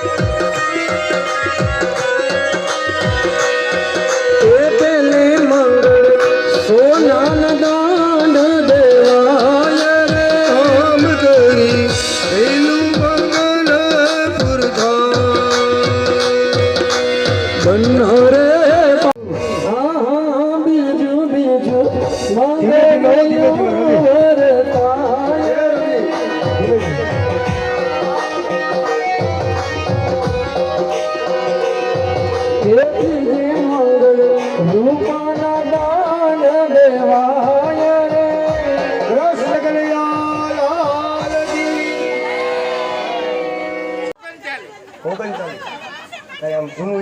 એ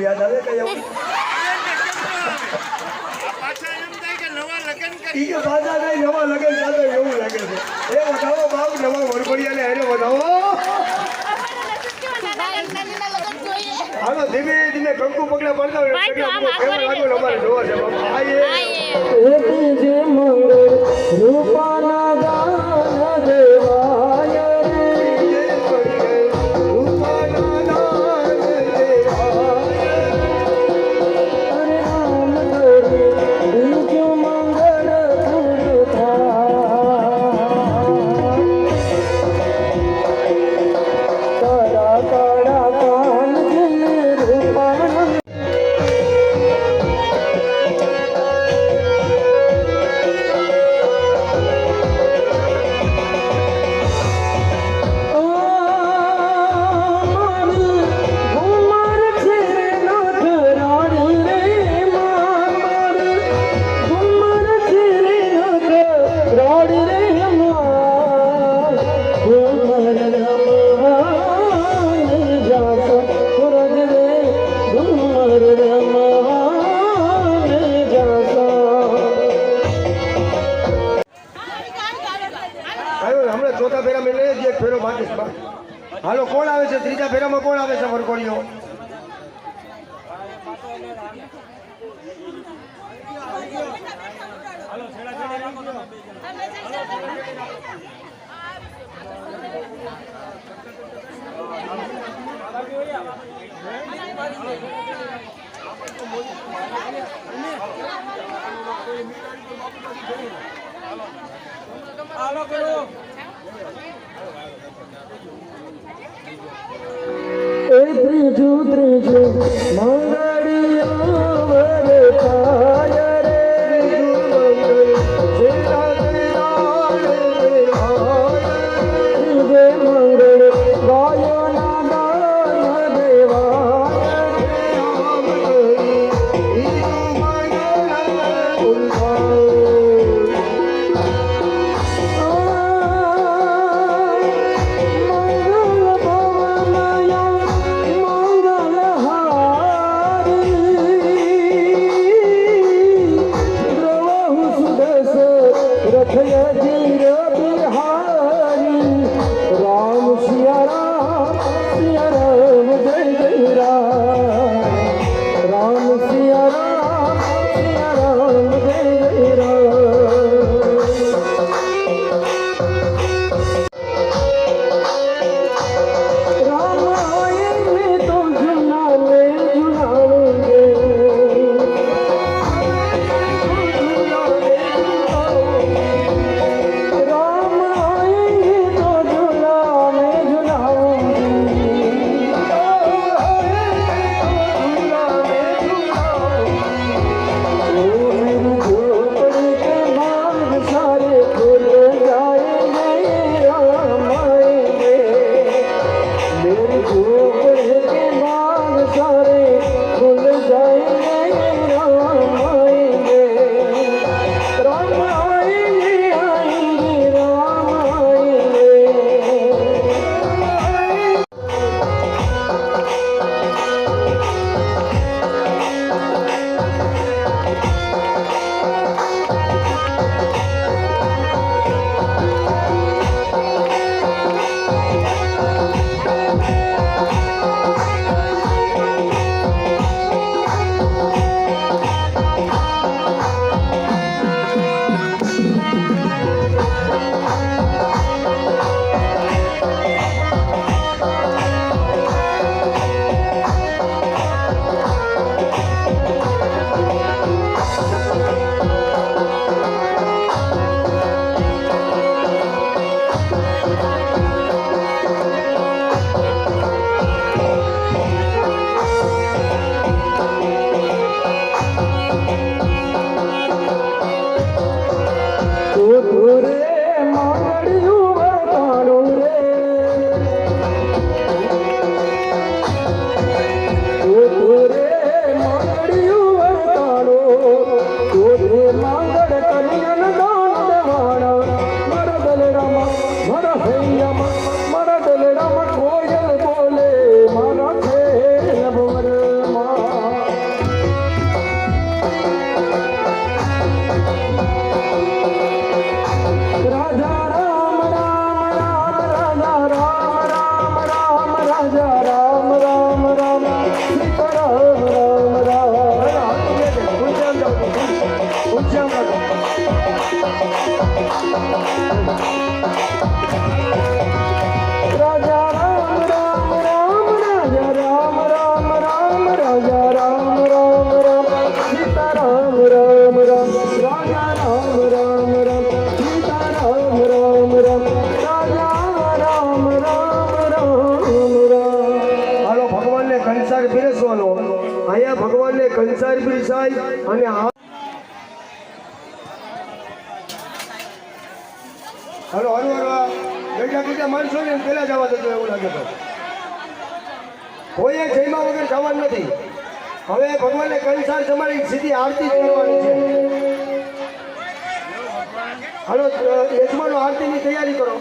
યાદ આવે કઈ કરી ઈ પાછા કઈ નવા લગન ચાલે એવું લાગે છે. એ વધાવો બાપ નવા વરઘોડિયાને હારે વધાવો. હાલો ધીમે ધીમે કંકુ પગલા પડતા હોય ભાઈ, તો આમ પગલા આગળ કેવા લાગો ને અમારે જોવા છે હાલો હમણાં ચોથા ફેરામાં લઈએ છીએ એક ફેરો બાકી હાલો, કોણ આવે છે? ત્રીજા ફેરામાં કોણ આવે છે, વરઘોડીઓ? એ ત્રીજું ત્રીજું મંગળિયો પીરસવાનો. અહીંયા ભગવાનને કંસાર પીરસાય અને હલો હલો હલો. બેઠા બેઠા માણસો ને પેલા જવા દેતો એવું લાગે તો. કોઈએ જયમાં વગર જવાનું નથી. હવે ભગવાનને કંસાર તમારી સીધી આરતી કરવાની છે. હાલો યજમાનો આરતીની તૈયારી કરો.